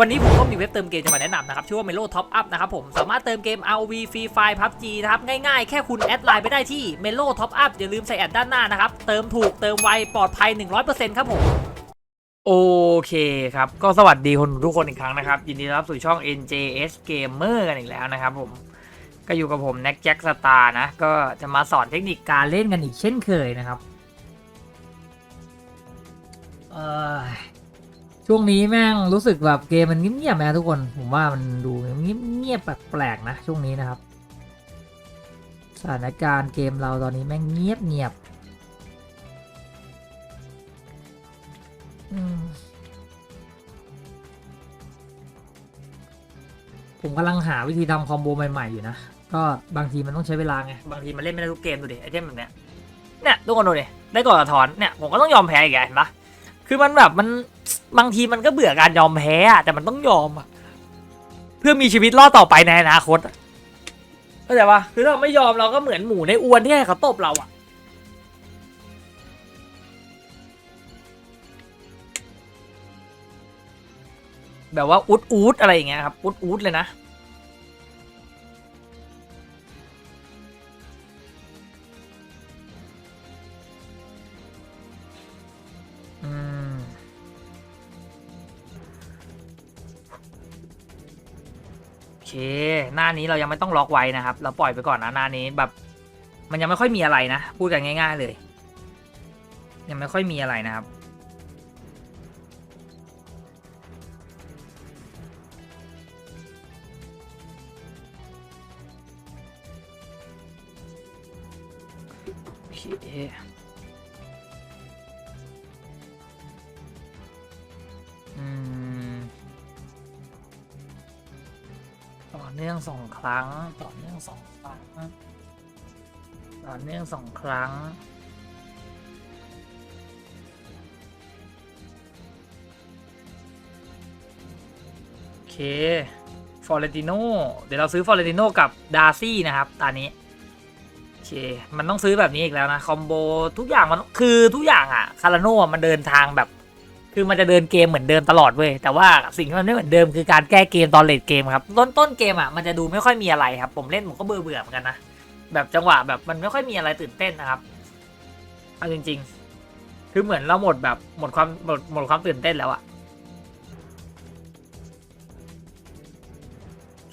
วันนี้ผมก็มีเว็บเติมเกมจะมาแนะนำนะครับ ชื่อว่า Melo Top Up นะครับผม สามารถเติมเกม ROV Free Fire PUBG นะครับ ง่ายๆ แค่คุณแอดไลน์ไปได้ที่ Melo Top Up อย่าลืมใส่แอดด้านหน้านะครับ เติมถูกเติมไว ปลอดภัย 100%ครับผม โอเคครับ ก็สวัสดีคนทุกคนอีกครั้งนะครับ ยินดีต้อนรับสู่ช่อง NJS Gamer กันอีกแล้วนะครับผม ก็อยู่กับผม n น็กแจ็คสตาร์นะ ก็จะมาสอนเทคนิคการเล่นกันอีกเช่นเคยนะครับเออ ช่วงนี้แม่งรู้สึกแบบเกมมันเงียบๆนะทุกคน ผมว่ามันดูเงียบๆแปลกๆนะช่วงนี้นะครับ สถานการณ์เกมเราตอนนี้แม่งเงียบเงียบๆผมกำลังหาวิธีทำคอมโบใหม่ๆอยู่นะ ก็บางทีมันต้องใช้เวลาไง บางทีมันเล่นไม่ได้ทุกเกมดูดิไอเทมแบบเนี้ยเนี่ยทุกคนดูดิได้กดกระถอนเนี่ยผมก็ต้องยอมแพ้อีกไงเห็นปะคือมันแบบมัน บางทีมันก็เบื่อการยอมแพ้อะแต่มันต้องยอมอะเพื่อมีชีวิตรอดต่อไปในอนาคตอะเข้าใจปะคือถ้าเราไม่ยอมเราก็เหมือนหมูในอวนที่ให้เขาตบเราอะแบบว่าอุดอุดอะไรอย่างเงี้ยครับอุดอุดเลยนะ เค หน้านี้เรายังไม่ต้องล็อกไว้นะครับ เราปล่อยไปก่อนนะหน้านี้แบบ มันยังไม่ค่อยมีอะไรนะ พูดกันง่าย ๆ เลย ยังไม่ค่อยมีอะไรนะครับ เคฟอร์เรติโนเดี๋ยวเราซื้อฟอร์เรติโนกับดาร์ซี่นะครับตอนนี้โอเคมันต้องซื้อแบบนี้อีกแล้วนะคอมโบทุกอย่างมันคือทุกอย่างอะคาราโน่มันเดินทางแบบคือมันจะเดินเกมเหมือนเดิมตลอดเว้ยแต่ว่าสิ่งที่มันไม่เหมือนเดิมคือการแก้เกมตอนเลดเกมครับต้นต้นเกมอะมันจะดูไม่ค่อยมีอะไรครับ ผมเล่นผมก็เบื่อเบื่อเหมือนกันนะแบบจังหวะแบบมันไม่ค่อยมีอะไรตื่นเต้นนะครับเอาจริง ๆ คือเหมือนเราหมดแบบหมดความหมดหมดความตื่นเต้นแล้วอะ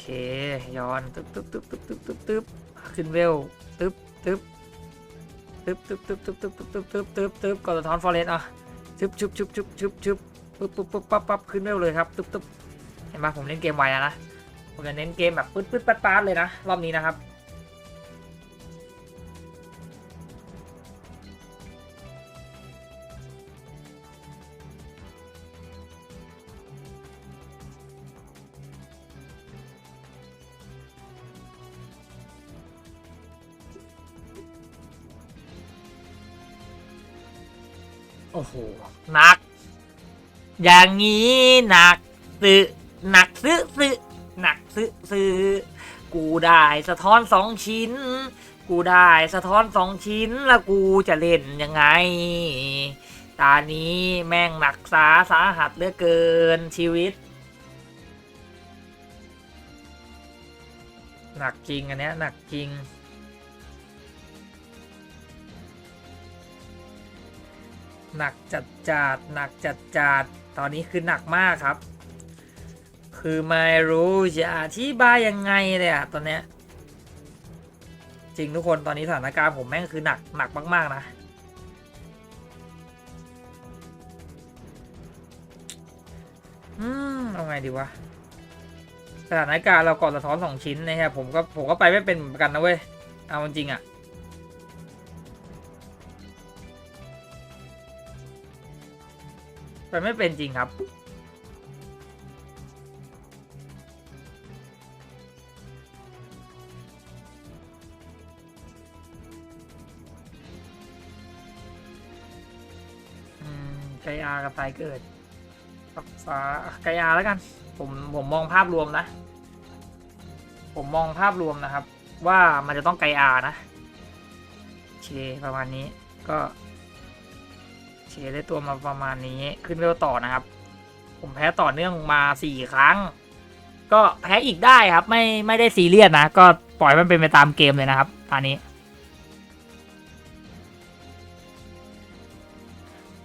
เคย้อนตึ๊บตึ๊บตึ๊บตึ๊บตึ๊บตึ๊บตึ๊บขึ้นเวลตึ๊บตึ๊บตึ๊บตึ๊บตึ๊บตึ๊บตึ๊บตึ๊บตึ๊บตึ๊บตึ๊บกดสะท้อนฟอร์เรสอะชุบชุบชุบชุบชุบชุบปึ๊บปึ๊บปึ๊บปั๊บปั๊บขึ้นเวลเลยครับตึ๊บตึ๊บเห็นไหมผมเล่นเกมไวแล้วนะผมจะเน้นเกมแบบปึ๊ดปึ๊ดปัดปัดเลยนะรอบนี้นะครับ หหนัก อย่างนี้หนักซื้อหนักซื้อซื้อหนักซื้อซื้อกูได้สะท้อนสองชิ้น กูได้สะท้อนสองชิ้นแล้วกูจะเล่นยังไง ตานี้แม่งหนักสาสาหัสเหลือเกินชีวิต หนักจริงอันเนี้ยหนักจริง หนักจัดจัดหนักจัดจัดตอนนี้คือหนักมากครับ คือไม่รู้จะอธิบายยังไงเลยอะตอนเนี้ยจริงทุกคนตอนนี้สถานการณ์ผมแม่งคือหนักหนักมาก ๆ นะ อืมเอาไงดีวะ สถานการณ์เราก่อนสะท้อนสองชิ้นนะครับผมก็ผมก็ไปไม่เป็นเหมือนกันนะเว้ย เอาจริงๆอะ ไปไม่เป็นจริงครับ ไกอากับไตเกิดกับฟ้าไกอาแล้วกัน ผมผมมองภาพรวมนะ ผมมองภาพรวมนะครับ ว่ามันจะต้องไกอานะโอเคประมาณนี้ก็ เชได้ตัวมาประมาณนี้ขึ้นเวลต่อนะครับ ผมแพ้ต่อเนื่องมาสี่ครั้ง ก็แพ้อีกได้ครับ ไม่ไม่ได้ซีเรียสนะ ก็ปล่อยมันเป็นไปตามเกมเลยนะครับตอนนี้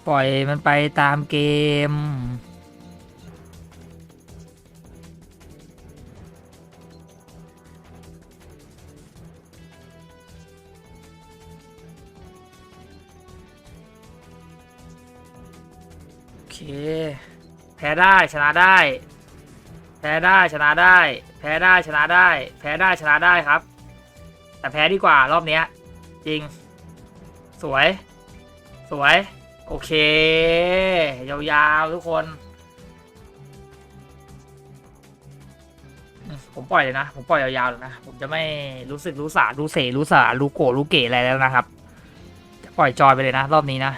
ปล่อยมันไปตามเกม แพ้ได้ชนะได้ แพ้ได้ชนะได้ แพ้ได้ชนะได้ แพ้ได้ชนะได้ครับ แต่แพ้ดีกว่ารอบเนี้ย จริง สวย สวย โอเค ยาวๆทุกคน ผมปล่อยเลยนะ ผมปล่อยยาวๆเลยนะ ผมจะไม่รู้สึกรู้สารู้เสรู้สารู้โกรธรู้เก๋อะไรแล้วนะครับ จะปล่อยจอยไปเลยนะ รอบนี้นะ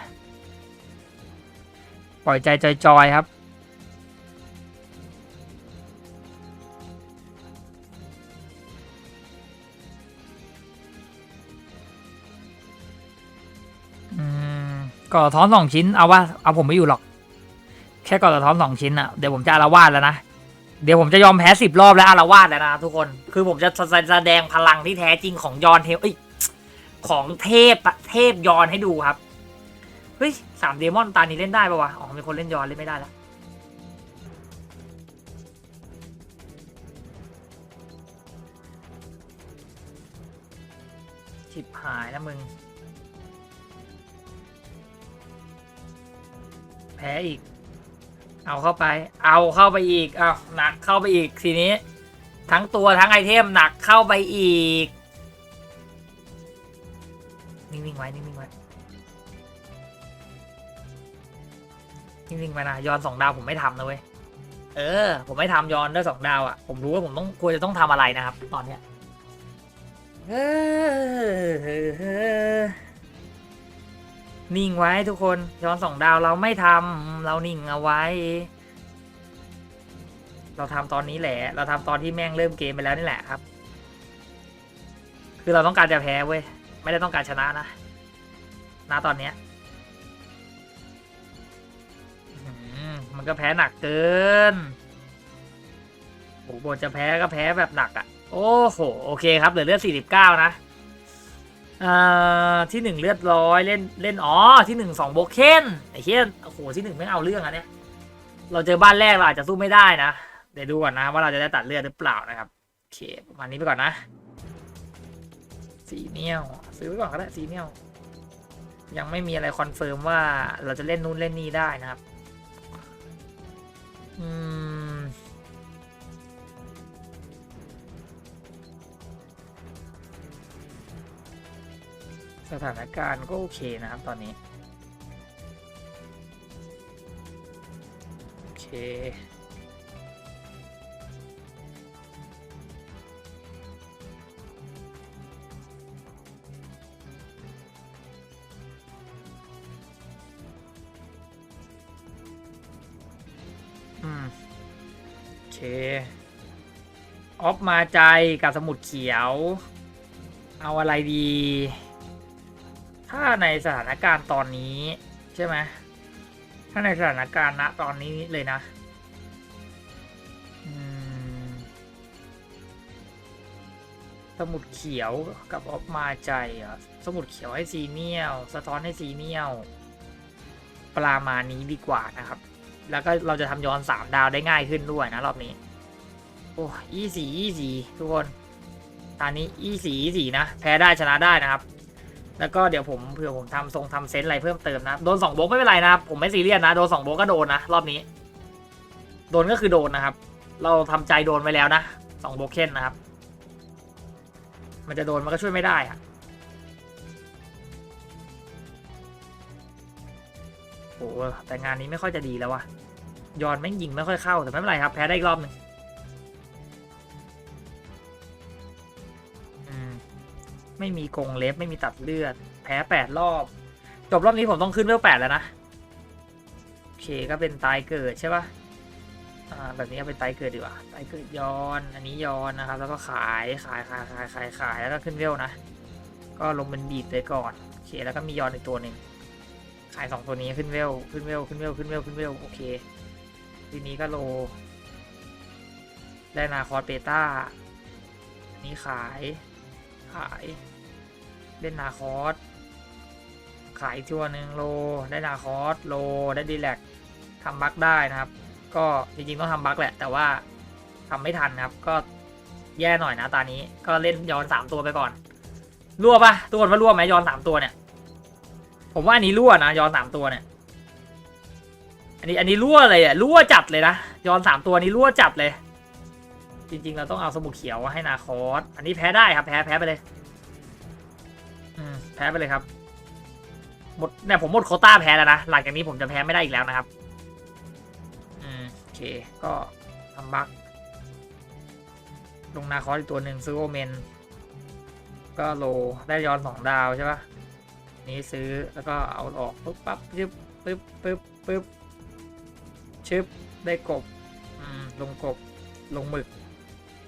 ปล่อยใจจอยๆครับ ก่อท้อนสองชิ้นเอาว่าเอาผมไม่อยู่หรอก แค่ก่อท้อนสองชิ้นอะเดี๋ยวผมจะอารวาสแล้วนะ เดี๋ยวผมจะยอมแพ้สิบรอบแล้วอารวาสแล้วนะทุกคน คือผมจะแสดงพลังที่แท้จริงของยอนเทลเอ้ยของเทพเทพยอนให้ดูครับ เฮ้ยสามเดมอนตานี้เล่นได้ปะวะ อ๋อมีคนเล่นย้อนเล่นไม่ได้แล้วชิบหายนะมึง แพ้อีก เอาเข้าไป เอาเข้าไปอีกเอาหนักเข้าไปอีกทีนี้ ทั้งตัวทั้งไอเทมหนักเข้าไปอีก นิ่งๆไว้ นิ่งๆไว้ นิ่งๆไปนะย้อนสองดาวผมไม่ทำนะเว้ยเออ ผมไม่ทำย้อนด้วยสองดาวอะ่ะผมรู้ว่าผมต้องควรจะต้องทำอะไรนะครับ ตอนเนี้ยเออนิ่งไว้ทุกคนย้อนสองดาวเราไม่ทำเรานิ่งเอาไว้ เราทำตอนนี้แหละ เราทำตอนที่แม่งเริ่มเกมไปแล้วนี่แหละครับ คือเราต้องการจะแพ้เว้ย ไม่ได้ต้องการชนะนะ ณตอนเนี้ย มันก็แพ้หนักเกินโอ้โหบทจะแพ้ก็แพ้แบบหนักอะ่ะ โอ้โห โอเคครับ เหลือเลือด 49 นะอ่าที่หนึ่งเลือดร้อยเล่นเล่นอ๋อที่หนึ่งสองโบเคนไอ้เฮียโอ้โหที่หนึ่งไม่เอาเรื่องอะเนี่ยเราเจอบ้านแรกเราอาจจะสู้ไม่ได้นะเดี๋ยวดูก่อนนะว่าเราจะได้ตัดเลือดหรือเปล่านะครับโอเคประมาณนี้ไปก่อนนะสีเนียวซื้อไว้ก่อนก็ได้สีเนียวยังไม่มีอะไรคอนเฟิร์มว่าเราจะเล่นนู่นเล่นนี่ได้นะครับ สถานการณ์ก็โอเคนะครับตอนนี้ โอเค อเคออฟมาใจกับสมุดเขียว เอาอะไรดี ถ้าในสถานการณ์ตอนนี้ใช่ไหมถ้าในสถานการณ์ณตอนนี้เลยนะสมุดเขียวกับออฟมาใจอะสมุดเขียวให้ซีเนียลสะท้อนให้ซีเนียลประมาณนี้ดีกว่านะครับ แล้วก็เราจะทำย้อนสามดาวได้ง่ายขึ้นด้วยนะรอบนี้ โอ้ยี่สี่ยี่สี่ทุกคนตอนนี้ยี่สี่ยี่สี่นะ แพ้ได้ชนะได้นะครับ แล้วก็เดี๋ยวผมเผื่อผมทำทรงทำเซนต์อะไรเพิ่มเติมนะ โดนสองโบกไม่เป็นไรนะผมไม่ซีเรียสนะ โดนสองโบกก็โดนนะรอบนี้ โดนก็คือโดนนะครับ เราทำใจโดนไปแล้วนะสองโบกเคนนะครับ มันจะโดนมันก็ช่วยไม่ได้อะโอ้แต่งานนี้ไม่ค่อยจะดีแล้ววะ ยอนแม่งยิงไม่ค่อยเข้า แต่ไม่เป็นไรครับ แพ้ได้อีกรอบหนึ่งไม่มีกงเล็บไม่มีตัดเลือด แพ้แปดรอบ จบรอบนี้ผมต้องขึ้นเวลแปดแล้วนะ โอเคก็เป็นตายเกิดใช่ปะอ่าแบบนี้ก็เป็นตายเกิดดีกว่าตายเกิดย้อน อันนี้ย้อนนะครับ แล้วก็ขายขายขายขายขายขายแล้วก็ขึ้นเวลนะ ก็ลงเป็นบีดเลยก่อนโอเคแล้วก็มีย้อนอีกตัวหนึ่งขายสองตัวนี้ขึ้นเวลขึ้นเวลขึ้นเวลขึ้นเวลขึ้นเวลโอเค ทีนี้ก็โล ได้นาคอสเบต้าอันนี้ขาย ขายเล่นนาคอสขายอีกตัวหนึ่งโล ได้นาคอสโล ได้ดีแลกทำบั๊กได้นะครับ ก็จริงๆต้องทำบั๊กแหละ แต่ว่าทำไม่ทันนะครับ ก็แย่หน่อยนะตอนนี้ ก็เล่นย้อนสามตัวไปก่อน รั่วปะทุกคนว่ารั่วไหมย้อนสามตัวเนี่ย ผมว่าอันนี้รั่วนะย้อนสามตัวเนี่ย อันนี้อันนี้รั่วเลยอะรั่วจัดเลยนะย้อนสามตัวนี้รั่วจัดเลย จริง ๆ เราต้องเอาสมุดเขียวให้นาคอสอันนี้แพ้ได้ครับ แพ้แพ้ไปเลยอืมแพ้ไปเลยครับหมดเนี่ยผมหมดโคต้าแพ้แล้วนะหลังจากนี้ผมจะแพ้ไม่ได้อีกแล้วนะครับอืมโอเคก็ทำบักลงนาคอสอีกตัวหนึ่งซื้อโอเมนก็โลได้ย้อนสองดาวใช่ปะนี้ซื้อแล้วก็เอาออกปุ๊บปั๊บยึบปึ๊บปึ๊บปึ๊บ ชึบได้กบอืมลงกบลงหมึก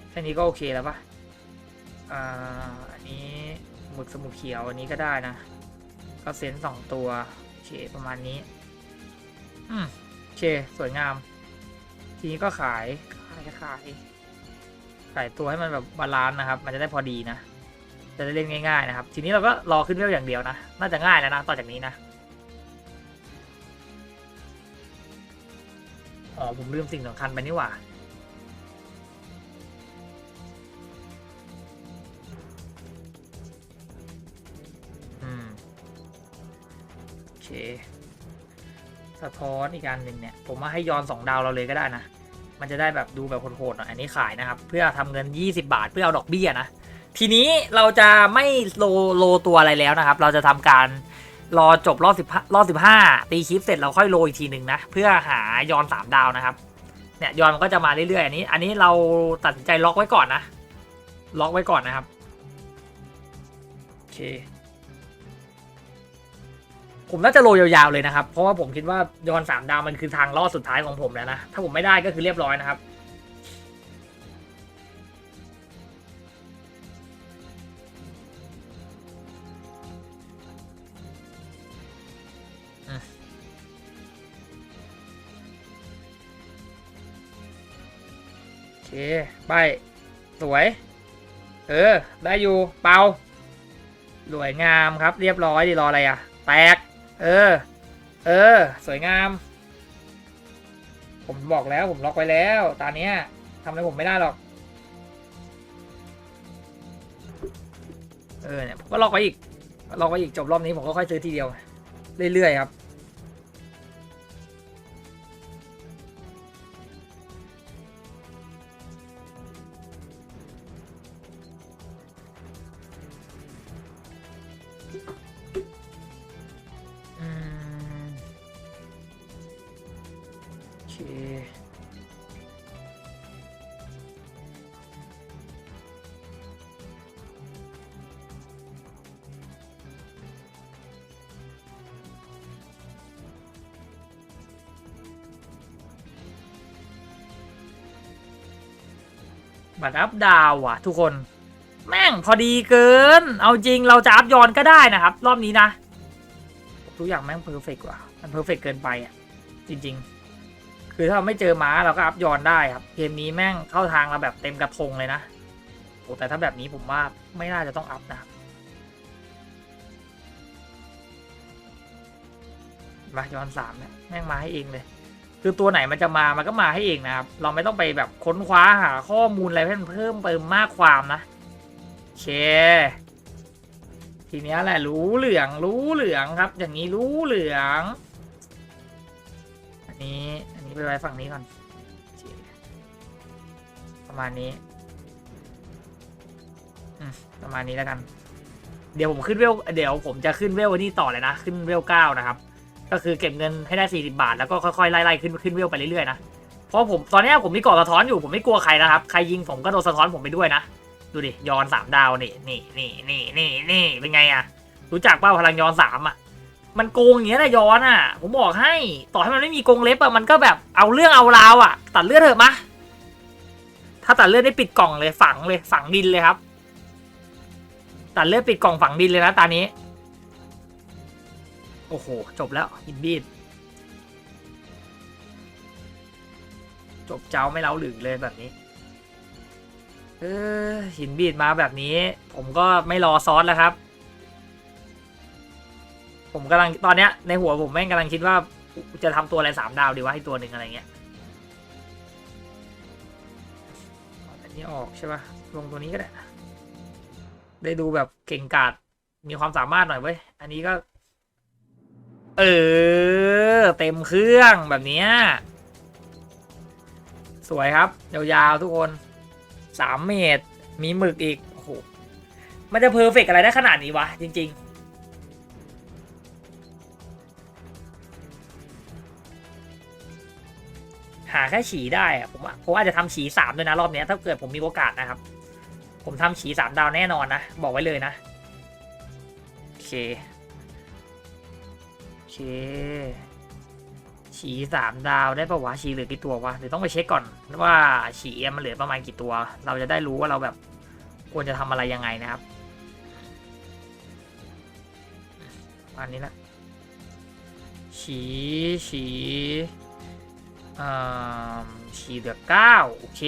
แค่นี้ก็โอเคแล้วปะอ่าอันนี้หมึกสมุนเขียวอันนี้ก็ได้นะ ก็เซนสองตัว โอเคประมาณนี้ อืมโอเค สวยงาม ทีนี้ก็ขายขายขายขายตัวให้มันแบบบาลานซ์นะครับ มันจะได้พอดีนะ จะได้เล่นง่าย ๆ นะครับ ทีนี้เราก็รอขึ้นเวลอย่างเดียวนะ น่าจะง่ายแล้วนะ ต่อจากนี้นะ อ๋อผมลืมสิ่งสำคัญไปนี่หว่า อืม โอเค สะท้อนอีกอันหนึ่งเนี่ย ผมว่าให้ย้อนสองดาวเราเลยก็ได้นะ มันจะได้แบบดูแบบโหดๆหน่อย อันนี้ขายนะครับ เพื่อทำเงิน 20 บาทเพื่อเอาดอกเบี้ยนะ ทีนี้เราจะไม่โลโลตัวอะไรแล้วนะครับ เราจะทำการ รอจบรอบสิบรอบสิบห้าตีคลิปเสร็จเราค่อยโลอีกทีหนึ่งนะ เพื่อหายอนสามดาวนะครับ เนี่ยยอนมันก็จะมาเรื่อยๆอันนี้ อันนี้เราตัดสินใจล็อกไว้ก่อนนะ ล็อกไว้ก่อนนะครับ โอเค ผมน่าจะโรยยาวๆเลยนะครับ เพราะว่าผมคิดว่ายอนสามดาวมันคือทางรอดสุดท้ายของผมแล้วนะ ถ้าผมไม่ได้ก็คือเรียบร้อยนะครับ เคใบสวย เออ ได้อยู่ เปาสวยงามครับ เรียบร้อยดีรออะไรอะ แตก เออ เออ สวยงาม ผมบอกแล้วผมล็อกไว้แล้วตอนเนี้ยทำอะไรผมไม่ได้หรอก เออเนี่ยผมก็ล็อกไว้อีก ล็อกไว้อีกจบรอบนี้ผมก็ค่อยซื้อทีเดียว เรื่อยๆครับ ดาวว่ะ ทุกคน แม่งพอดีเกิน เอาจริงเราจะอัพยอนก็ได้นะครับ รอบนี้นะทุกอย่างแม่งเพอร์เฟกต์ว่ะมันเพอร์เฟกต์เกินไปอะ จริง ๆ คือถ้าเราไม่เจอม้าเราก็อัพยอนได้ครับเกมนี้แม่งเข้าทางเราแบบเต็มกระทงเลยนะโอ้แต่ถ้าแบบนี้ผมว่าไม่น่าจะต้องอัพนะครับมายอนสามเนี่ยแม่งมาให้เองเลย คือตัวไหนมันจะมามันก็มาให้เองนะครับ เราไม่ต้องไปแบบค้นคว้าหาข้อมูลอะไรให้มันเพิ่มเติมมากความนะโอเค ทีนี้แหละรู้เหลืองรู้เหลืองครับ อย่างนี้รู้เหลือง อันนี้อันนี้ไปไว้ฝั่งนี้ก่อนประมาณนี้ประมาณนี้แล้วกัน เดี๋ยวผมขึ้นเวล เดี๋ยวผมจะขึ้นเวลวันนี้ต่อเลยนะ ขึ้นเวลเก้านะครับ ก็คือเก็บเงินให้ได้ 40 บาท แล้วก็ค่อยๆไล่ๆขึ้นขึ้นเวลไปเรื่อยๆนะเพราะผมตอนนี้ผมมีกาะสะท้อนอยู่ผมไม่กลัวใครนะครับใครยิงผมก็โดนสะท้อนผมไปด้วยนะดูดิย้อนสามดาวนี่นี่นี่นี่นี่นี่เป็นไงอะรู้จักเป้าพลังย้อนสามอะมันโกงอย่างเงี้ยนะย้อนอะผมบอกให้ต่อให้มันไม่มีโกงเล็บอะมันก็แบบเอาเรื่องเอาราวอะตัดเลือดเถอะมะถ้าตัดเลือดได้ปิดกล่องเลยฝังเลยฝังดินเลยครับ ตัดเลือดปิดกล่องฝังดินเลยนะตอนนี้ อ้โห จบแล้วอินบีดจบเจ้าไม่เล้าหรือเลยแบบนี้ เออหินบีดมาแบบนี้ ผมก็ไม่รอซอสแล้วครับ ผมกำลังตอนเนี้ยในหัวผมแม่งกำลังคิดว่าจะทำตัวอะไรสามดาวดีวะให้ตัวหนึ่งอะไรเงี้ยอาอันนี้ออกใช่ปะลงตัวนี้ก็ได้ ได้ดูแบบเก่งกาจมีความสามารถหน่อยเว้ย อันนี้ก็ เออ เต็มเครื่องแบบนี้ สวยครับ ยาวๆทุกคนสามเมตร มีหมึกอีก โอ้โห มันจะเพอร์เฟกอะไรได้ขนาดนี้วะ จริง ๆหาแค่ฉีได้อะผมผมอาจจะทำฉีสามด้วยนะ รอบนี้ถ้าเกิดผมมีโอกาสนะครับ ผมทำฉีสามดาวแน่นอนนะ บอกไว้เลยนะ โอเค เค ฉีสามดาวได้ปะวะฉีเหลือกี่ตัววะเดี๋ยวต้องไปเช็คก่อนว่าฉีเอ็มมันเหลือประมาณกี่ตัว เราจะได้รู้ว่าเราแบบควรจะทำอะไรยังไงนะครับอันนี้ละฉีฉีอ่าฉีเหลือเก้าโอเค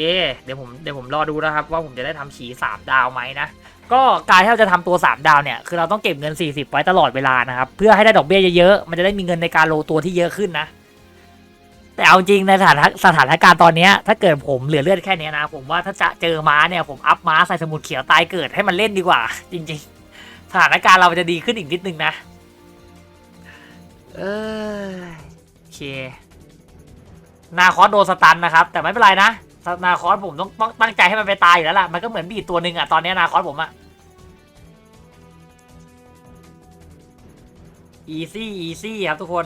เดี๋ยวผมเดี๋ยวผมรอดูนะครับ ว่าผมจะได้ทำฉีสามดาวไหมนะ ก็การที่เราจะทำตัว 3 ดาวเนี่ยคือเราต้องเก็บเงิน 40 ไว้ตลอดเวลานะครับ เพื่อให้ได้ดอกเบี้ยเยอะๆ มันจะได้มีเงินในการโลตัวที่เยอะขึ้นนะ แต่เอาจริงในสถานสถานการณ์ตอนนี้ถ้าเกิดผมเหลือเลือดแค่นี้นะ ผมว่าถ้าจะเจอม้าเนี่ยผมอัพม้าใส่สมุดเขียวตายเกิดให้มันเล่นดีกว่า จริง ๆ สถานการณ์เราจะดีขึ้นอีกนิดนึงนะ เออโอเค นาคอสโดนสตันนะครับ แต่ไม่เป็นไรนะ นาคอสผมต้องต้องตั้งใจให้มันไปตายอยู่แล้วล่ะ มันก็เหมือนบีดตัวหนึ่งอะ ตอนนี้นาคอสผมอะ อีซี่ อีซี่ครับทุกคน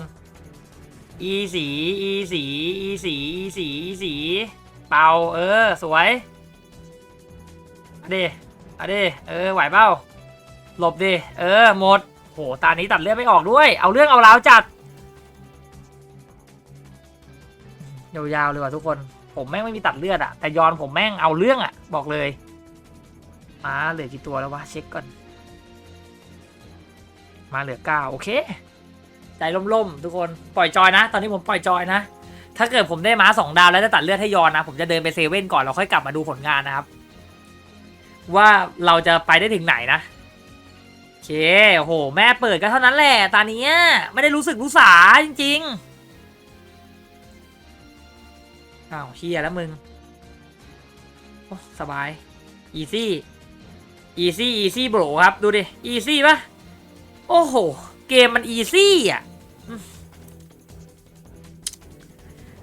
อีสี อีสี อีสี อีสี อีสี เป่า เออ สวยเอาดิเดเออ ไหวเปล่าหลบดิ เออ หมด โห ตานี้ตัดเลือดไม่ออกด้วย เอาเรื่องเอาราวจัด ยาวๆเลยว่ะทุกคน ผมแม่งไม่มีตัดเลือดอะแต่ยอนผมแม่งเอาเรื่องอะบอกเลย มาเหลือกี่ตัวแล้ววะเช็คก่อน มาเหลือเก้าโอเค ใจล่มๆทุกคนปล่อยจอยนะ ตอนนี้ผมปล่อยจอยนะ ถ้าเกิดผมได้ม้าสองดาวแล้วได้ตัดเลือดให้ยอนนะ ผมจะเดินไปเซเว่นก่อนแล้วค่อยกลับมาดูผลงานนะครับ ว่าเราจะไปได้ถึงไหนนะโอเคโอ้โห แม่เปิดก็เท่านั้นแหละตอนนี้ไม่ได้รู้สึกรู้สาจริง ๆ อ้าวเฮียแล้วมึง โอ้สบาย อีซี่อีซี่อีซี่โบรครับ ดูดิ อีซี่ปะโอ้โห เกมมันอีซี่อะ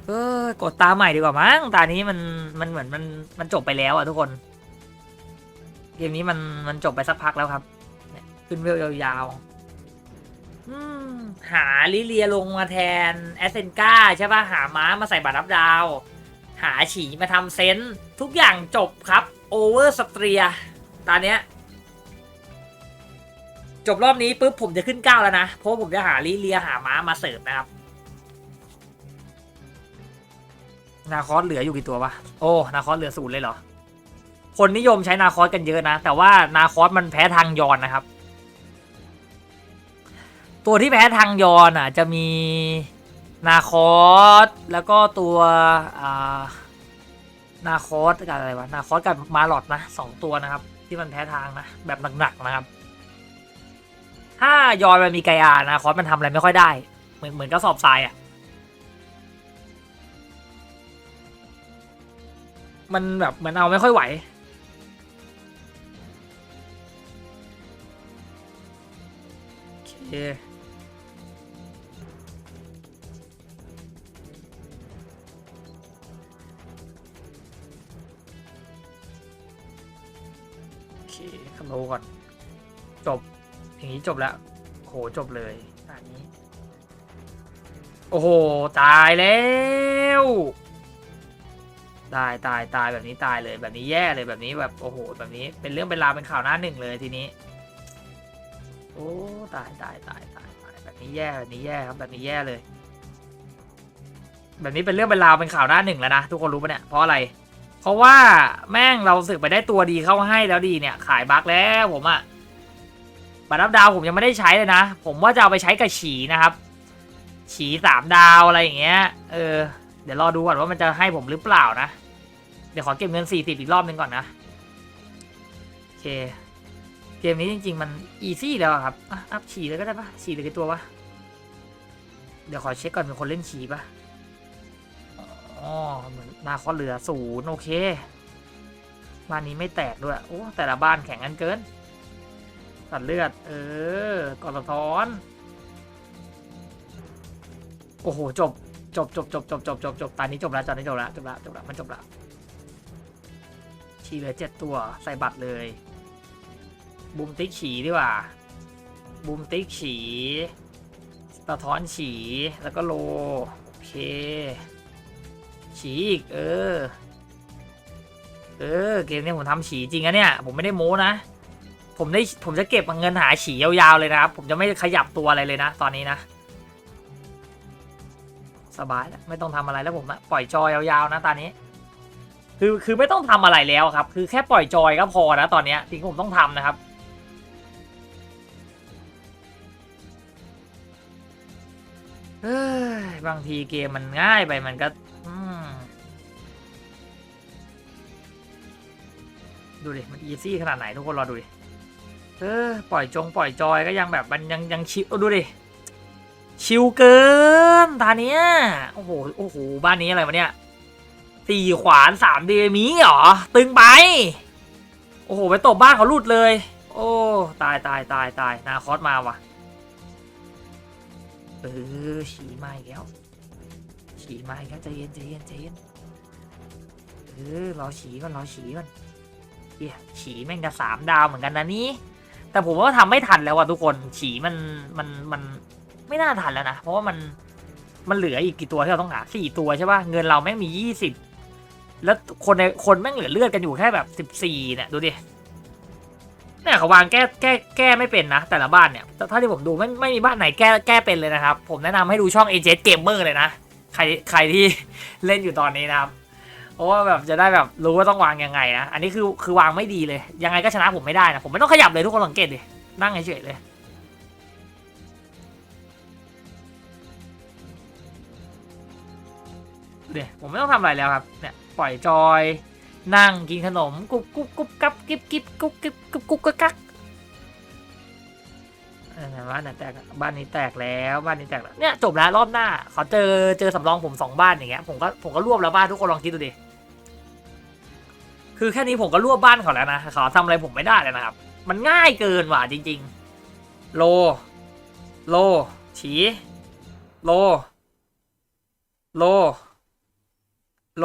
เออกดตาใหม่ดีกว่ามั้งตานี้มันมันเหมือนมันมันจบไปแล้วอะทุกคน เกมนี้มันมันจบไปสักพักแล้วครับขึ้นเวลยาวๆหาลิเลียลงมาแทน แอสเซนกาใช่ปะหาม้ามาใส่บัตรรับดาว หาฉีมาทำเซนทุกอย่างจบครับโอเวอร์สเตรียตอนเนี้ยจบรอบนี้ปุ๊บผมจะขึ้นเก้าแล้วนะ เพราะผมจะหาลิเลียหาม้ามาเสิร์ฟนะครับ นาคอสเหลืออยู่กี่ตัววะ โอ้ นาคอสเหลือศูนย์เลยเหรอ คนนิยมใช้นาคอสกันเยอะนะ แต่ว่านาคอสมันแพ้ทางยอนนะครับ ตัวที่แพ้ทางยอนอะ จะมี นาคอสแล้วก็ตัวอ่านาคอสกับอะไรวะนาคอสกับมาหลอดนะสองตัวนะครับ ที่มันแพ้ทางนะแบบหนักๆนะครับ ถ้ายอนมันมีไกอานะคอสมันทำอะไรไม่ค่อยได้ เหมือนเหมือนกระสอบทรายอะ่ะมันแบบเหมือนเอาไม่ค่อยไหวโอเค คำโนก่อน จบ อย่างนี้จบแล้วโหจบเลยอันนี้ โอ้โห ตายแล้ว ตายตายตายแบบนี้ตายเลยแบบนี้แย่เลยแบบนี้แบบโอ้โห แบบนี้เป็นเรื่องเป็นราวเป็นข่าวหน้าหนึ่งเลยทีนี้ โอ้ตายตายตายตายตายแบบนี้แย่แบบนี้แย่ครับแบบนี้แย่เลย แบบนี้เป็นเรื่องเป็นราวเป็นข่าวหน้าหนึ่งแล้วนะทุกคนรู้ปะเนี่ยเพราะอะไร ราะว่าแม่งเราสึกไปได้ตัวดีเข้าให้แล้วดีเนี่ย ขายบั๊กแล้วผมอะบัตรรับดาวผมยังไม่ได้ใช้เลยนะ ผมว่าจะเอาไปใช้กับฉีนะครับ ฉีสามดาวอะไรอย่างเงี้ย เออ เดี๋ยวรอดูก่อนว่ามันจะให้ผมหรือเปล่านะ เดี๋ยวขอเก็บเงินสี่สิบอีกรอบหนึงก่อนนะ โอเค เกมนี้จริง ๆ มันอีซี่แล้วครับ อัพฉีเลยก็ได้ปะฉีเลยกี่ตัววะ เดี๋ยวขอเช็คก่อนเป็นคนเล่นฉีปะอ๋อเหมือน นาคอเหลือศูนย์โอเค บ้านนี้ไม่แตกด้วย โอ้ แต่ละบ้านแข่งกันเกิน ตัดเลือด เออกอสะท้อน โอ้โห จบ จบจบจบจบจบจบจบตอนนี้จบแล้วตอนนี้จบแล้วจบแล้วจบแล้วมันจบแล้วฉีเหลือเจ็ดตัวใส่บัตรเลย บูมติ๊กฉีดีกว่า บูมติ๊กฉีสะท้อนฉีแล้วก็โล โอเค ฉีอีกเออ เออ เกมนี้ผมทำฉีจริงอะเนี่ย ผมไม่ได้โม้นะ ผมได้ผมจะเก็บเงินหาฉียาวๆเลยนะครับ ผมจะไม่ขยับตัวอะไรเลยนะ ตอนนี้นะ สบายแล้วไม่ต้องทำอะไรแล้วผมอะปล่อยจอยยาวๆนะตอนนี้ คือคือไม่ต้องทำอะไรแล้วครับ คือแค่ปล่อยจอยก็พอนะตอนนี้สิ่งที่ผมต้องทำนะครับเอ้ยบางทีเกมมันง่ายไปมันก็อื ดูดิ มันอีซี่ขนาดไหนทุกคนรอดูดิ เออ ปล่อยจงปล่อยจอยก็ยังแบบมันยังยังชิวดูดิ ชิวเกินตาเนี้ย โอ้โห โอ้โห บ้านนี้อะไรวะเนี่ยสี่ขวานสามเดมีเหรอ ตึงไป โอ้โห ไปตบบ้านเขาหลุดเลย โอ้ ตายตายตายตายนาคอสมาว่ะ เออฉีมาอีกแล้วฉีมาอีกแล้วใจเย็นใจเย็นใจเย็นเออรอฉีก่อนรอฉีก่อน เฮียฉีแม่งจะสามดาวเหมือนกันนะนี่แต่ผมว่าทำไม่ทันแล้วว่ะทุกคนฉีมันมันมันไม่น่าทันแล้วนะ เพราะว่ามันมันเหลืออีกกี่ตัวที่เราต้องหาสี่ตัวใช่ป่ะเงินเราแม่งมียี่สิบแล้วคนในคนแม่งเหลือเลือดกันอยู่แค่แบบสิบสี่เนี่ยดูดิเนี่ยเขาวางแก้แก้แก้ไม่เป็นนะ แต่ละบ้านเนี่ยแต่ท่าที่ผมดูไม่ไม่มีบ้านไหนแก้แก้เป็นเลยนะครับ ผมแนะนำให้ดูช่อง a j Gamer เลยนะ ใครใครที่เล่นอยู่ตอนนี้นะครับ เพราะว่าแบบจะได้แบบรู้ว่าต้องวางยังไงนะ อันนี้คือคือวางไม่ดีเลย ยังไงก็ชนะผมไม่ได้นะ ผมไม่ต้องขยับเลยทุกคนสังเกตดิ นั่งเฉยๆเลยดูดิผมไม่ต้องทำอะไรแล้วครับ เนี่ยปล่อยจอย นั่งกินขนมกุ๊บกุ๊บกุ๊บกับกิ๊บกิ๊บกุ๊บกิ๊บกุ๊บกุ๊บกักกักเออบ้านไหนแตกบ้านนี้แตกแล้วบ้านนี้แตกแล้วเนี่ยจบแล้วรอบหน้าเขาเจอเจอสำรองผมสองบ้านอย่างเงี้ยผมก็ผมก็รวบแล้วบ้านทุกคนลองคิดดูดิ คือแค่นี้ผมก็รวบบ้านเขาแล้วนะเขาทำอะไรผมไม่ได้เลยนะครับ มันง่ายเกินว่ะจริง ๆ โล โล ฉี โล โล โล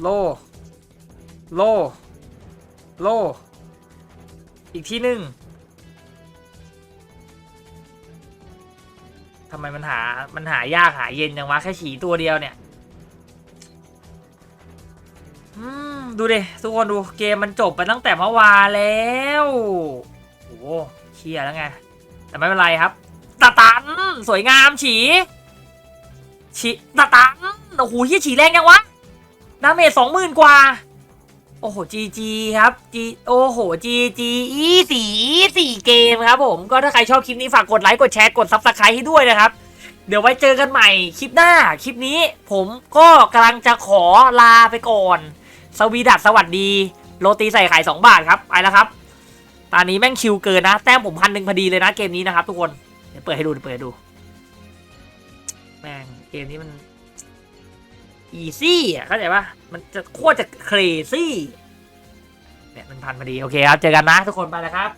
โล โล โล อีกที่หนึ่งทำไมมันหา มันหายากหาเย็นจังวะแค่ฉีตัวเดียวเนี่ย ดูดิทุกคนดูเกมมันจบไปตั้งแต่เมื่อวานแล้วโอ้โหเชียแล้วไง แต่ไม่เป็นไรครับตาตัน สวยงามฉีฉีตาตันโอ้โหเฮียฉีแรงยังวะดาเมจสองหมื่นกว่า โอ้โหจีจีครับจีโอ้โหจีจีอีสี่สี่เกมครับผมก็ถ้าใครชอบคลิปนี้ฝากกดไลค์กดแชร์กดซับสไครต์ให้ด้วยนะครับเดี๋ยวไว้เจอกันใหม่คลิปหน้า คลิปนี้ผมก็กำลังจะขอลาไปก่อน สวีดัสสวัสดี โรตีใส่ไข่สองบาทครับไปแล้วครับ ตอนนี้แม่งคิวเกินนะ แต้มผมพันหนึ่งพอดีเลยนะเกมนี้นะครับทุกคน เดี๋ยวเปิดให้ดูเดี๋ยวเปิดให้ดู แม่งเกมนี้มันอีซี่อะเข้าใจปะมันจะโคตรจะเครซี่เนี่ยมันพันพอดี โอเคครับ เจอกันนะทุกคนไปแล้วครับ